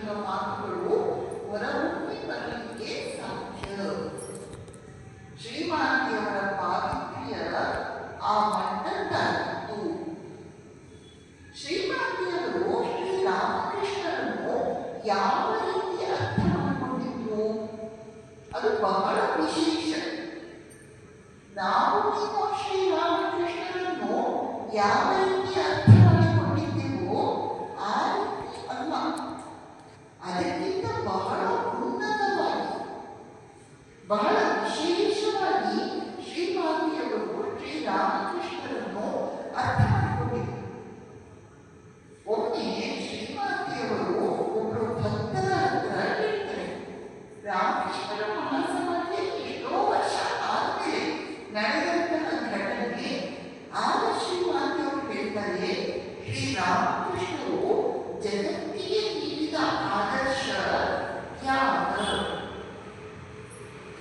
ಮಾತುಗಳು ಹೊರಹೊಮ್ಮಿ ಬರಲಿಕ್ಕೆ ಸಾಧ್ಯ. ಶ್ರೀಮಾತೆಯವರ ಪಾವಿತ್ರ್ಯ ಆ ಮಟ್ಟದ್ದಾಗಿತ್ತು ಶ್ರೀಮಾತೆಯವರು ಶ್ರೀರಾಮಕೃಷ್ಣರನ್ನು ಯಾವ ರೀತಿ ಅರ್ಥ ಅದು ಬಹಳ ವಿಶೇಷ. ನಾವು ನೀವು ಯಾವ ಬಹಳ ವಿಶೇಷವಾಗಿ ಶ್ರೀಮಾತೆಯವರು ಶ್ರೀರಾಮಕೃಷ್ಣರನ್ನು ಅರ್ಥ ಮಾಡಿಕೊಂಡಿದ್ದರು. ಒಮ್ಮೆ ಶ್ರೀಮಾತೆಯವರು ಒಬ್ಬರು ಭಕ್ತರ ಹತ್ರ ಹೇಳ್ತಾರೆ, ರಾಮಕೃಷ್ಣರ ಮಹಾಸಮಾಧಿಯಲ್ಲಿ ಎಷ್ಟೋ ವರ್ಷ ಆದ್ಮೇಲೆ ನಡೆದಂತಹ ಘಟನೆ ಆಗ ಶ್ರೀಮಾತೆಯವರು ಹೇಳ್ತಾರೆ ಶ್ರೀರಾಮಕೃಷ್ಣರು ಜಗತ್ತಿಗೆ ನೀಡಿದ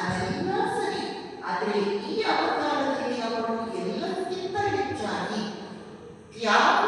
ಅದೆಲ್ಲ ಸರಿ ಆದರೆ ಈ ಅವತಾರದಲ್ಲಿ ಅವರು ಎಲ್ಲಕ್ಕಿಂತ ಹೆಚ್ಚಾಗಿ ತ್ಯಾಗ